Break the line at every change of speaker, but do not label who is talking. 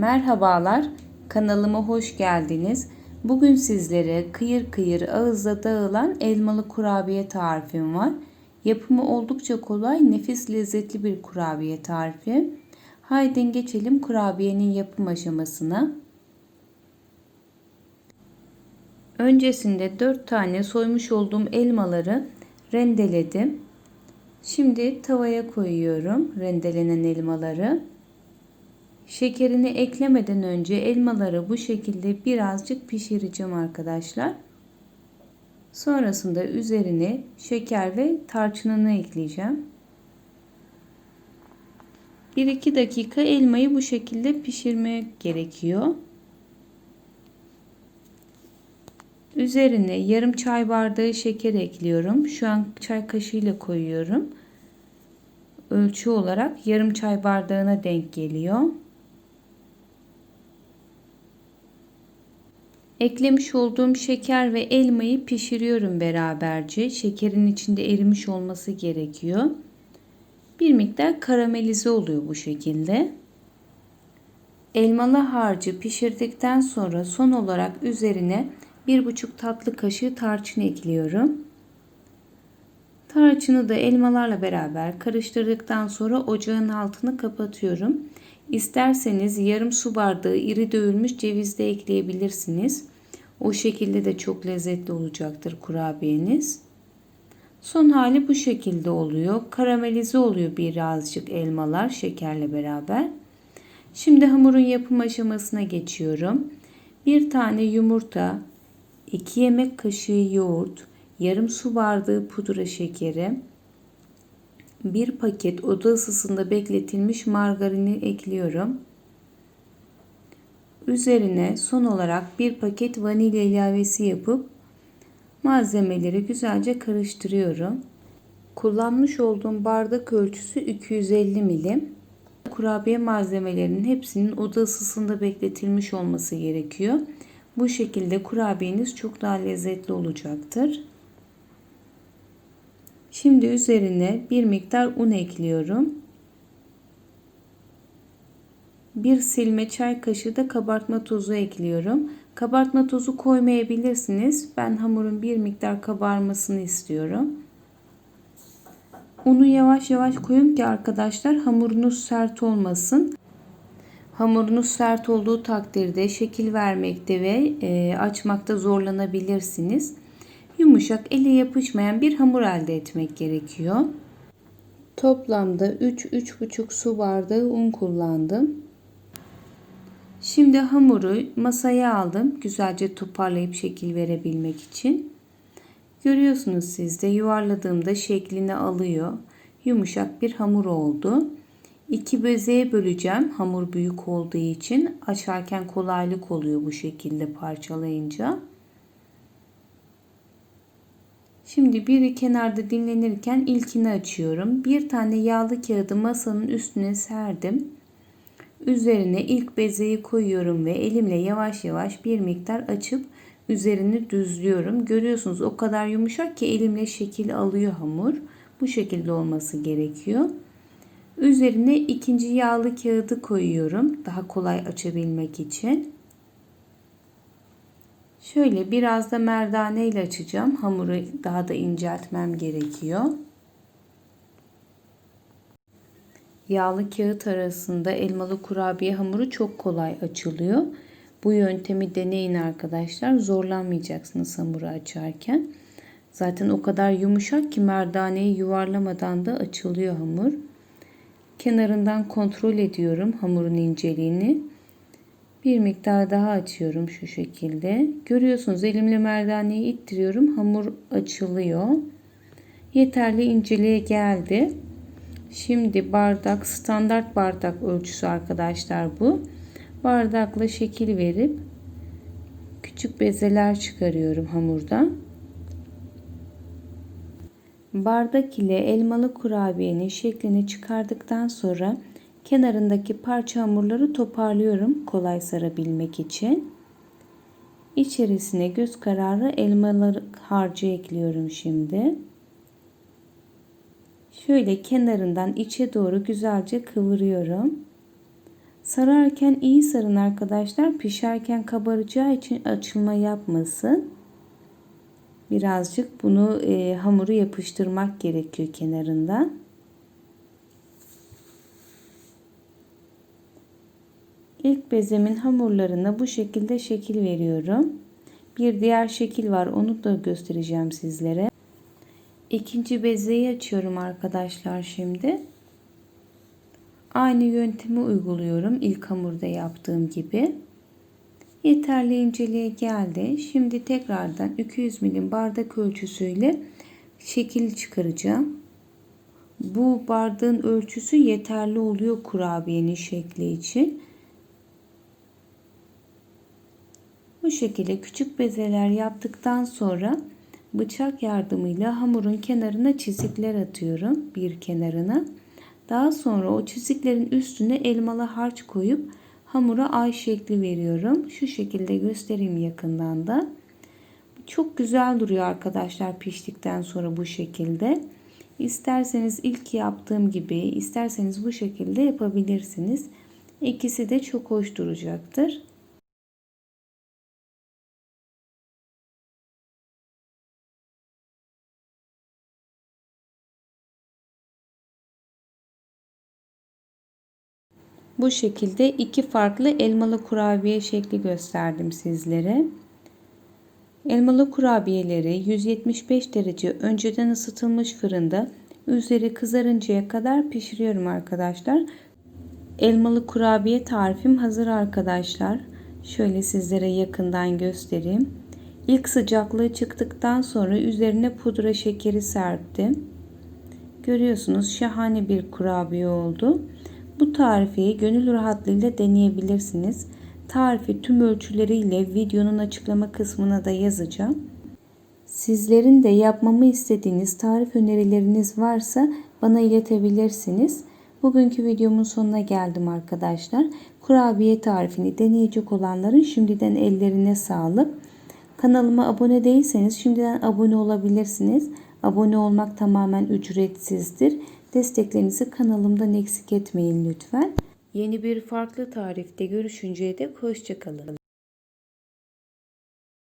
Merhabalar, kanalıma hoş geldiniz. Bugün sizlere kıyır kıyır ağızda dağılan elmalı kurabiye tarifim var. Yapımı oldukça kolay, nefis lezzetli bir kurabiye tarifi. Haydi geçelim kurabiyenin yapım aşamasına. Öncesinde 4 tane soymuş olduğum elmaları rendeledim. Şimdi tavaya koyuyorum rendelenen elmaları. Şekerini eklemeden önce elmaları bu şekilde birazcık pişireceğim arkadaşlar. Sonrasında üzerine şeker ve tarçınını ekleyeceğim. 1-2 dakika elmayı bu şekilde pişirmek gerekiyor. Üzerine yarım çay bardağı şeker ekliyorum. Şu an çay kaşığıyla koyuyorum. Ölçü olarak yarım çay bardağına denk geliyor. Eklemiş olduğum şeker ve elmayı pişiriyorum beraberce. Şekerin içinde erimiş olması gerekiyor. Bir miktar karamelize oluyor bu şekilde. Elmalı harcı pişirdikten sonra son olarak üzerine 1,5 tatlı kaşığı tarçın ekliyorum. Tarçını da elmalarla beraber karıştırdıktan sonra ocağın altını kapatıyorum. İsterseniz yarım su bardağı iri dövülmüş ceviz de ekleyebilirsiniz. O şekilde de çok lezzetli olacaktır kurabiyeniz. Son hali bu şekilde oluyor. Karamelize oluyor birazcık elmalar şekerle beraber. Şimdi hamurun yapım aşamasına geçiyorum. Bir tane yumurta, 2 yemek kaşığı yoğurt, yarım su bardağı pudra şekeri, bir paket oda ısısında bekletilmiş margarini ekliyorum. Üzerine son olarak bir paket vanilya ilavesi yapıp malzemeleri güzelce karıştırıyorum. Kullanmış olduğum bardak ölçüsü 250 milim. Kurabiye malzemelerinin hepsinin oda ısısında bekletilmiş olması gerekiyor. Bu şekilde kurabiyeniz çok daha lezzetli olacaktır. Şimdi üzerine bir miktar un ekliyorum. Bir silme çay kaşığı da kabartma tozu ekliyorum. Kabartma tozu koymayabilirsiniz. Ben hamurun bir miktar kabarmasını istiyorum. Unu yavaş yavaş koyun ki arkadaşlar hamurunuz sert olmasın. Hamurunuz sert olduğu takdirde şekil vermekte ve e, açmakta zorlanabilirsiniz. Yumuşak, ele yapışmayan bir hamur elde etmek gerekiyor. Toplamda 3-3,5 su bardağı un kullandım. Şimdi hamuru masaya aldım. Güzelce toparlayıp şekil verebilmek için. Görüyorsunuz siz de yuvarladığımda şeklini alıyor. Yumuşak bir hamur oldu. İki bezeye böleceğim hamur büyük olduğu için. Açarken kolaylık oluyor bu şekilde parçalayınca. Şimdi biri kenarda dinlenirken ilkini açıyorum. Bir tane yağlı kağıdı masanın üstüne serdim. Üzerine ilk bezeyi koyuyorum ve elimle yavaş yavaş bir miktar açıp üzerini düzlüyorum. Görüyorsunuz o kadar yumuşak ki elimle şekil alıyor hamur. Bu şekilde olması gerekiyor. Üzerine ikinci yağlı kağıdı koyuyorum. Daha kolay açabilmek için. Şöyle biraz da merdane ile açacağım. Hamuru daha da inceltmem gerekiyor. Yağlı kağıt arasında elmalı kurabiye hamuru çok kolay açılıyor. Bu yöntemi deneyin arkadaşlar. Zorlanmayacaksınız hamuru açarken. Zaten o kadar yumuşak ki merdaneyi yuvarlamadan da açılıyor hamur. Kenarından kontrol ediyorum hamurun inceliğini. Bir miktar daha açıyorum şu şekilde. Görüyorsunuz elimle merdaneyi ittiriyorum. Hamur açılıyor. Yeterli inceliğe geldi. Şimdi bardak standart bardak ölçüsü arkadaşlar bu. Bardakla şekil verip küçük bezeler çıkarıyorum hamurdan. Bardak ile elmalı kurabiyenin şeklini çıkardıktan sonra kenarındaki parça hamurları toparlıyorum kolay sarabilmek için. İçerisine göz kararı elmalı harcı ekliyorum şimdi. Şöyle kenarından içe doğru güzelce kıvırıyorum. Sararken iyi sarın arkadaşlar. Pişerken kabaracağı için açılma yapmasın. Birazcık bunu e, hamuru yapıştırmak gerekiyor kenarından. İlk bezemin hamurlarına bu şekilde şekil veriyorum. Bir diğer şekil var. Onu da göstereceğim sizlere. İkinci bezeyi açıyorum arkadaşlar şimdi. Aynı yöntemi uyguluyorum ilk hamurda yaptığım gibi. Yeterli inceliğe geldi. Şimdi tekrardan 200 milim bardak ölçüsüyle şekil çıkaracağım. Bu bardağın ölçüsü yeterli oluyor kurabiyenin şekli için. Bu şekilde küçük bezeler yaptıktan sonra bıçak yardımıyla hamurun kenarına çizikler atıyorum bir kenarına. Daha sonra o çiziklerin üstüne elmalı harç koyup hamura ay şekli veriyorum. Şu şekilde göstereyim yakından da. Çok güzel duruyor arkadaşlar piştikten sonra bu şekilde. İsterseniz ilk yaptığım gibi, isterseniz bu şekilde yapabilirsiniz. İkisi de çok hoş duracaktır. Bu şekilde iki farklı elmalı kurabiye şekli gösterdim sizlere. Elmalı kurabiyeleri 175 derece önceden ısıtılmış fırında üzeri kızarıncaya kadar pişiriyorum arkadaşlar. Elmalı kurabiye tarifim hazır arkadaşlar. Şöyle sizlere yakından göstereyim. İlk sıcaklığı çıktıktan sonra üzerine pudra şekeri serptim. Görüyorsunuz şahane bir kurabiye oldu. Bu tarifi gönül rahatlığıyla deneyebilirsiniz. Tarifi tüm ölçüleriyle videonun açıklama kısmına da yazacağım. Sizlerin de yapmamı istediğiniz tarif önerileriniz varsa bana iletebilirsiniz. Bugünkü videomun sonuna geldim arkadaşlar. Kurabiye tarifini deneyecek olanların şimdiden ellerine sağlık. Kanalıma abone değilseniz şimdiden abone olabilirsiniz. Abone olmak tamamen ücretsizdir. Desteklerinizi kanalımdan eksik etmeyin lütfen. Yeni bir farklı tarifte görüşünceye dek hoşçakalın.